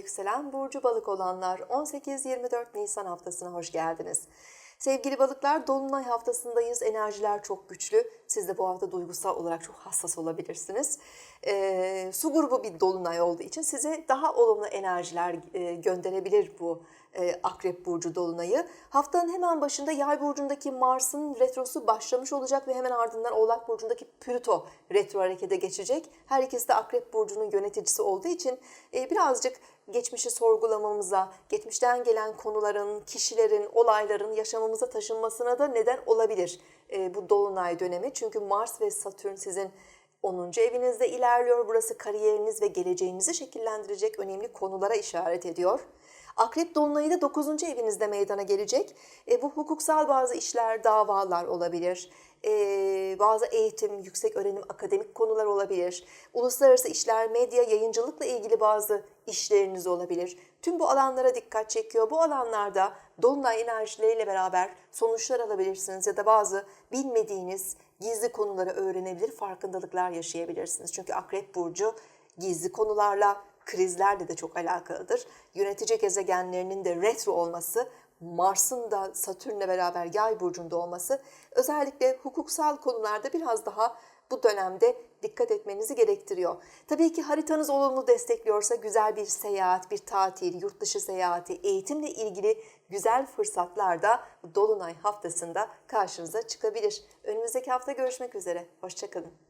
yükselen burcu balık olanlar 18-24 Nisan haftasına hoş geldiniz. Sevgili balıklar dolunay haftasındayız. Enerjiler çok güçlü. Siz de bu hafta duygusal olarak çok hassas olabilirsiniz. Ee, su grubu bir dolunay olduğu için size daha olumlu enerjiler e, gönderebilir bu e, Akrep Burcu Dolunay'ı. Haftanın hemen başında Yay Burcu'ndaki Mars'ın retrosu başlamış olacak ve hemen ardından Oğlak Burcu'ndaki Plüto retro harekete geçecek. Her ikisi de Akrep Burcu'nun yöneticisi olduğu için e, birazcık geçmişi sorgulamamıza, geçmişten gelen konuların, kişilerin, olayların yaşamımıza taşınmasına da neden olabilir e, bu Dolunay dönemi. Çünkü Mars ve Satürn sizin 10. evinizde ilerliyor. Burası kariyeriniz ve geleceğinizi şekillendirecek önemli konulara işaret ediyor. Akrep Dolunay'ı da 9. evinizde meydana gelecek. E, bu hukuksal bazı işler, davalar olabilir. E, bazı eğitim, yüksek öğrenim, akademik konular olabilir. Uluslararası işler, medya, yayıncılıkla ilgili bazı işleriniz olabilir. Tüm bu alanlara dikkat çekiyor. Bu alanlarda Dolunay enerjileriyle beraber sonuçlar alabilirsiniz ya da bazı bilmediğiniz gizli konuları öğrenebilir, farkındalıklar yaşayabilirsiniz. Çünkü Akrep Burcu gizli konularla, krizlerle de çok alakalıdır. Yönetici gezegenlerinin de retro olması, Mars'ın da Satürn'le beraber yay burcunda olması özellikle hukuksal konularda biraz daha bu dönemde dikkat etmenizi gerektiriyor. Tabii ki haritanız olumlu destekliyorsa güzel bir seyahat, bir tatil, yurt dışı seyahati, eğitimle ilgili güzel fırsatlar da Dolunay haftasında karşınıza çıkabilir. Önümüzdeki hafta görüşmek üzere. Hoşçakalın.